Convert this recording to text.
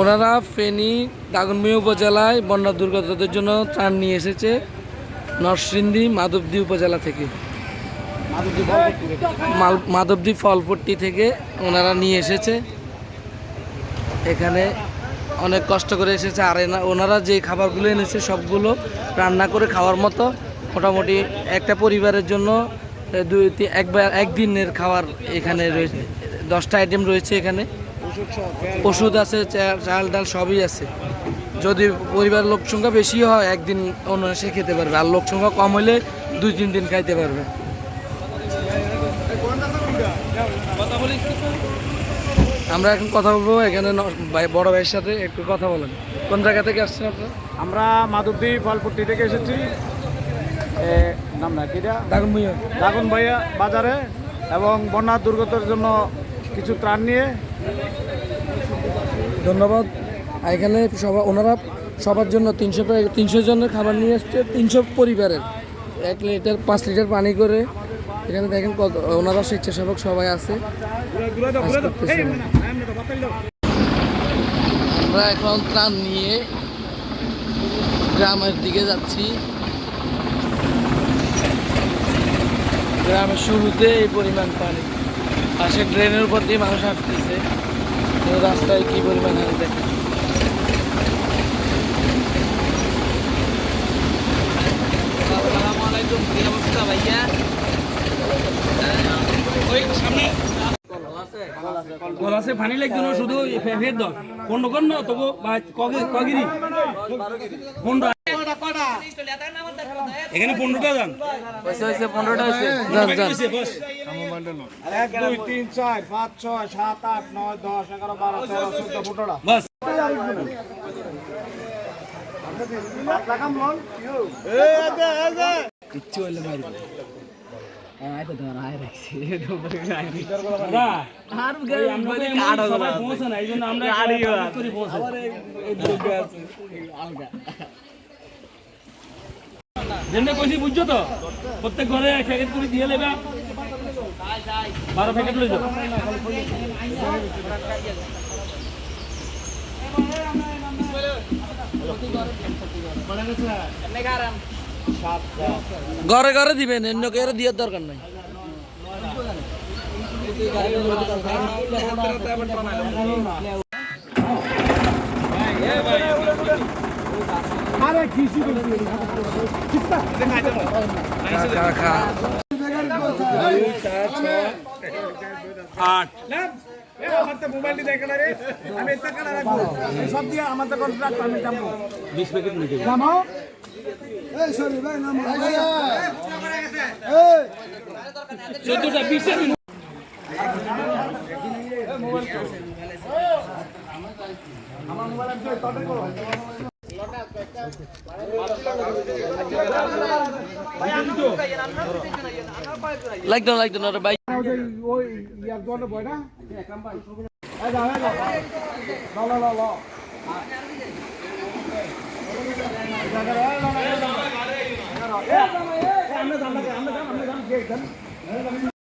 ওনারা ফেনী দাগনমূড়ি উপজেলায় বন্যা দুর্গতদের জন্য ত্রাণ নিয়ে এসেছে নরসিংদী মাধবদী উপজেলা থেকে। মাধবদী ফলপট্টি থেকে ওনারা নিয়ে এসেছে। এখানে অনেক কষ্ট করে এসেছে আর ওনারা যে খাবারগুলো এনেছে সবগুলো রান্না করে খাওয়ার মতো মোটামুটি একটা পরিবারের জন্য দুই একবার, একদিনের খাবার এখানে রয়েছে, দশটা আইটেম রয়েছে এখানে। ওষুধ আছে চাল ডাল সবই আছে। যদি পরিবার লোক সংখ্যা বেশি হয় একদিন অন্য অনায়াসে খেতে পারবে। আর লোক সংখ্যা কম হলে দুই তিন দিন খাইতে পারবে। আমরা এখন কথা বলব এখানে বড় ভাইয়ের সাথে একটু কথা বলেন। কোন জায়গা থেকে আসছেন আপনারা? আমরা মাধবদী ফলপট্টি থেকে এসেছি। এ, নাম না কিরা দাগুন ভুঁইয়া। দাগুন ভাইয়া বাজারে এবং বন্যা দুর্গতের জন্য কিছু ত্রাণ নিয়ে ধন্যবাদ। এখানে সবাই ওনারা সবার জন্য তিনশো তিনশো জনের খাবার নিয়ে আসছে তিনশো পরিবারের। এক লিটার, পাঁচ লিটার পানি করে। এখানে দেখেন কত, ওনারা স্বেচ্ছাসেবক সবাই আছে। আমরা এখন ত্রাণ নিয়ে গ্রামের দিকে যাচ্ছি। গ্রামের শুরুতে এই পরিমাণ পানি। পাশে ড্রেনের উপর দিয়ে মানুষ হাঁটতেছে। রাস্তায় কি পরিমাণ হানি দেখে কল আছে পানি লাগতো শুধু ফের দাও কোন কোন তবু কগিরি। পনেরো এখানে পনেরোটা যান। যান এক দুই তিন চার পাঁচ ছয় সাত আট নয় দশ এগারো বারো তেরো চোদ্দ পনেরোটা। বাস। আমরা তো এমন সবাই পৌঁছে না, এই আমরা তাড়াতাড়ি করে পৌঁছে। যেমনি কইছি বুঝছ তো? প্রত্যেক ঘরে এক প্যাকেট করে দিয়ে নেবে বারো প্যাকেট লই যাও ঘরে ঘরে দিবেন অন্য কেউ দেওয়ার দরকার নাই। আট। মোবাইলটি দেখে না আমি এটা কেন রাখব? এই সব দিয়ে আমাদের কন্ট্রাক্ট আমি যাব। বিশ প্যাকেট নিতে নামো চোদ্দটা বিশ লাগতো লাগতো না বাইক ওই ইয়ার দোকানে বয় না আমরা যান আমরা যান আমরা যান